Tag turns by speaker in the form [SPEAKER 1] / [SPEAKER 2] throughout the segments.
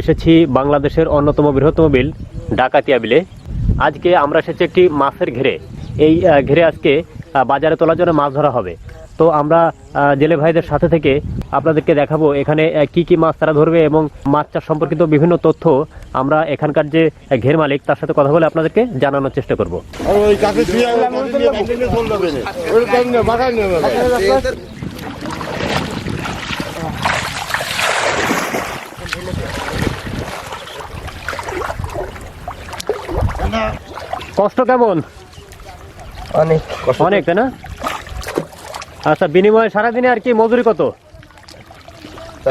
[SPEAKER 1] এসেছি বাংলাদেশের অন্যতম বৃহত্তম বিল, ডাকাতিয়া বিলে। আজকে আমরা এসেছি একটি মাছের ঘেরে। এই ঘেরে আজকে বাজারে তোলার জন্য মাছ ধরা হবে। তো আমরা জেলে ভাইদের সাথে থেকে আপনাদেরকে দেখাবো এখানে কি কি মাছ তারা ধরবে এবং মাছ চাষ সম্পর্কিত বিভিন্ন তথ্য আমরা এখানকার যে ঘের মালিক তার সাথে কথা বলে আপনাদেরকে জানানোর চেষ্টা করব
[SPEAKER 2] আর ওই কাছে দিয়ে কাছে দিয়ে বাইন্ডিংয়ে চলে যাবে না। ওই কারণে বাগান নেবে না।
[SPEAKER 1] কষ্ট কেমন?
[SPEAKER 3] অনেক।
[SPEAKER 1] অনেক তাই না? আচ্ছা বিনিময়ে সারাদিনে আর কি মজুরি কত?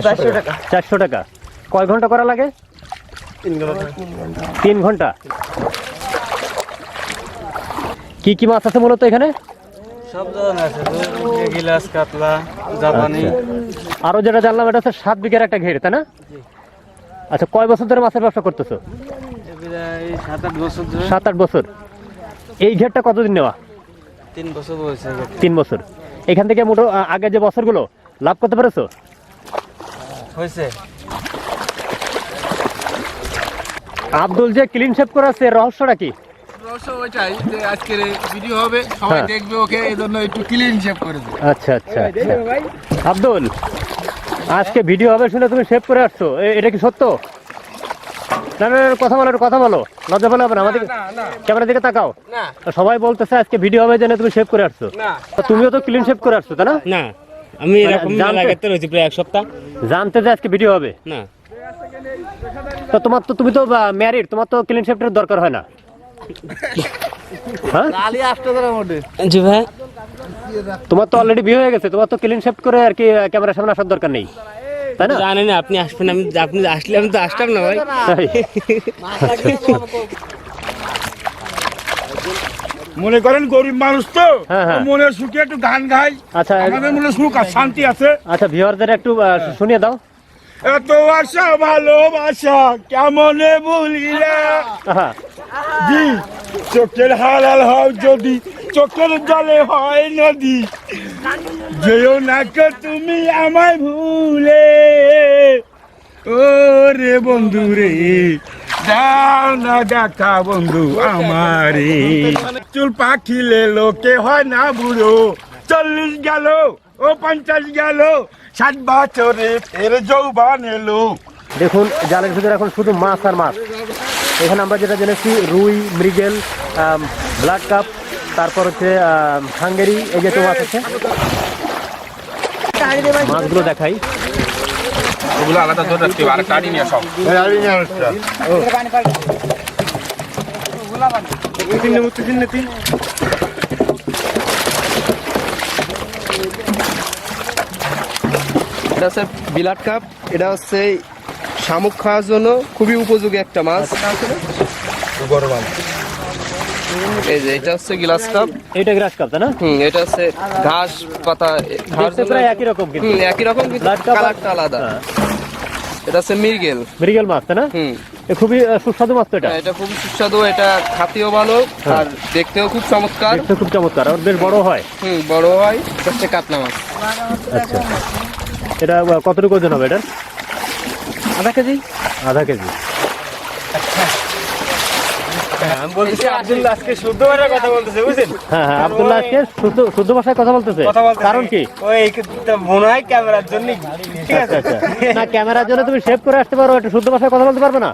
[SPEAKER 3] চারশো টাকা।
[SPEAKER 1] চারশো টাকা। কয় ঘণ্টা করা লাগে? তিন ঘণ্টা। কি কি মাছ আছে মূলত এখানে?
[SPEAKER 3] সব ধরনের আছে। গিলাস কাতলা জাপানি।
[SPEAKER 1] আচ্ছা। আরও যেটা জানলাম এটা হচ্ছে সাত বিঘার একটা ঘের তাই না? আচ্ছা কয় বছর ধরে মাছের ব্যবসা করতেছো?
[SPEAKER 3] সাত আট বছর।
[SPEAKER 1] এই ঘেরটা কতদিন নেওয়া?
[SPEAKER 3] তিন বছর বয়স
[SPEAKER 1] তিন বছর। এখান থেকে মোটো আগে যে বছরগুলো লাভ করতে পেরেছ?
[SPEAKER 3] হয়েছে।
[SPEAKER 1] আব্দুল যে ক্লিন শেপ করে আছে রহস্যটা কি?
[SPEAKER 2] রহস্য ওইটাই যে আজকের ভিডিও হবে সবাই
[SPEAKER 1] হ্যাঁ।
[SPEAKER 2] দেখবে ওকে এই জন্য একটু ক্লিন শেপ করে
[SPEAKER 1] আচ্ছা আচ্ছা আচ্ছা। আব্দুল আজকে ভিডিও হবে শুনে তুমি সেভ করে আসছো। এ- এটা কি সত্য? না না না, কথা বলো একটু কথা বলো। লজ্জা হবে না আমাদের ক্যামেরা দিকে তাকাও। সবাই বলতেছে আজকে ভিডিও হবে জেনে তুমি সেভ করে আসছো।
[SPEAKER 2] না।
[SPEAKER 1] তুমিও তো ক্লিন শেভ করে আসছো তাই না?
[SPEAKER 4] না আমি এরকম লাগাতে রয়েছি প্রায় এক সপ্তাহ।
[SPEAKER 1] জানতে যে আজকে ভিডিও হবে।
[SPEAKER 4] না।
[SPEAKER 1] তো তোমার তো তুমি তো ম্যারিড তোমার তো ক্লিন শেভের দরকার হয় না। হ্যাঁ?
[SPEAKER 4] জি ভাই।
[SPEAKER 1] তোমার তো অলরেডি বিয়ে হয়ে গেছে তোমার তো ক্লিন শেভ করে আর কি ক্যামেরার সামনে আসার দরকার নেই। তাই না?
[SPEAKER 4] জানেন আপনি আসবেন আমি আপনি আসলে আমি তো আসতাম না ভাই।
[SPEAKER 5] মনে করেন গরিব মানুষ তো
[SPEAKER 1] হ্যাঁ, হ্যাঁ।
[SPEAKER 5] মনে সুখে একটু গান গাই।
[SPEAKER 1] আচ্ছা
[SPEAKER 5] আমাদের মনে সুখ আর শান্তি আছে।
[SPEAKER 1] আচ্ছা ভিউয়ারদের একটু শুনিয়ে দাও।
[SPEAKER 5] এত আশা ভালোবাসা কেমনে বলিলা জি চোখের হালাল হও যদি চোখের জলে হয় নদী। যেও না তুমি আমায় ভুলে। ও রে বন্ধু রে, যাও না দেখা বন্ধু আমারে। চুল পাখিলে লোকে হয় না বুড়ো। চল্লিশ গেল, ও পঞ্চাশ গেল, ষাট বছরে ফের যৌবান এলো।
[SPEAKER 1] দেখুন, জালের ভিতরে এখন শুধু মাছ আর মাছ। এখানে আমরা যেটা জেনেছি, রুই, মৃগেল ব্ল্যাক কাপ, তারপর হচ্ছে হাঙ্গেরি, এই জাতীয় মাছ আছে। মাছগুলো দেখাই।
[SPEAKER 6] ওগুলো আলাদা ধরে রাখতে হবে নিয়ে সব
[SPEAKER 2] এই নিয়ে আসছে।
[SPEAKER 3] এটা হচ্ছে বিলাট কাপ এটা হচ্ছে শামুক খাওয়ার জন্য খুবই উপযোগী একটা মাছ। এই যে এটা হচ্ছে গিলাস কাপ।
[SPEAKER 1] না?
[SPEAKER 3] হুম এটা হচ্ছে ঘাস পাতা
[SPEAKER 1] প্রায় একই রকম কিন্তু।
[SPEAKER 3] একই রকম কিন্তু কালারটা আলাদা।
[SPEAKER 1] হ্যাঁ,
[SPEAKER 3] এটা হচ্ছে
[SPEAKER 1] মৃগেল। মাছ না?
[SPEAKER 3] হুম।
[SPEAKER 1] খুবই সুস্বাদু মাছ এটা।
[SPEAKER 3] হ্যাঁ, এটা খুব সুস্বাদু এটা খাতেও ভালো আর দেখতেও খুব চমৎকার।
[SPEAKER 1] দেখতে খুব চমৎকার আর বেশ বড় হয়।
[SPEAKER 3] হুম বড় হয় এটা হচ্ছে কাতলা মাছ।
[SPEAKER 1] আচ্ছা। এটা কতটুকু ওজন হবে এটা
[SPEAKER 3] আধা কেজি।
[SPEAKER 1] আধা কেজি।
[SPEAKER 4] আমি বলতেছি আব্দুল আজকে শুদ্ধ ভাষায় কথা বলতেছে বুঝছেন?
[SPEAKER 1] হ্যাঁ হ্যাঁ আব্দুল্লাহ আজকে শুদ্ধ শুদ্ধ ভাষায় কথা বলতেছে। কারণ কি?
[SPEAKER 4] ওই মনে হয় ক্যামেরার জন্য ঠিক
[SPEAKER 1] আচ্ছা
[SPEAKER 4] আছে?
[SPEAKER 1] আচ্ছা না ক্যামেরার জন্য তুমি সেভ করে আসতে পারো একটু শুদ্ধ ভাষায় কথা বলতে পারবে না?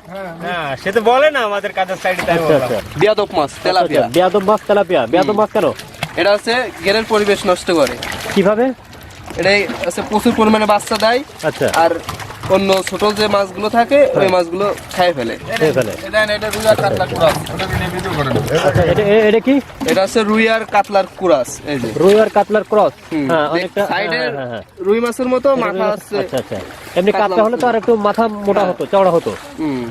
[SPEAKER 4] হ্যাঁ সে তো বলে না আমাদের কাজের সাইডে তাই
[SPEAKER 1] আচ্ছা আচ্ছা।
[SPEAKER 3] বিয়াদব মাছ তেলাপিয়া।
[SPEAKER 1] আচ্ছা, মাছ তেলাপিয়া। বেয়াদব মাছ কেন?
[SPEAKER 3] এটা হচ্ছে গেরের পরিবেশ নষ্ট করে।
[SPEAKER 1] কীভাবে?
[SPEAKER 3] এটাই হচ্ছে প্রচুর পরিমাণে বাচ্চা দেয়।
[SPEAKER 1] আচ্ছা।
[SPEAKER 3] আর অন্য ছোট যে মাছগুলো থাকে ওই মাছগুলো খাই ফেলে।
[SPEAKER 1] খেয়ে ফেলে।
[SPEAKER 2] এটা
[SPEAKER 1] আচ্ছা এটা এটা কি?
[SPEAKER 3] এটা হচ্ছে রুই আর কাতলার কুরাস এই যে।
[SPEAKER 1] রুই আর কাতলার ক্রস হ্যাঁ অনেকটা সাইডে
[SPEAKER 3] সাইডের
[SPEAKER 1] হ্যাঁ, হ্যাঁ।
[SPEAKER 3] রুই মাছের মতো মাথা আছে
[SPEAKER 1] আচ্ছা আচ্ছা। এমনি কাতলা হলে তো আর একটু মাথা মোটা হতো চওড়া হতো।
[SPEAKER 3] হুম।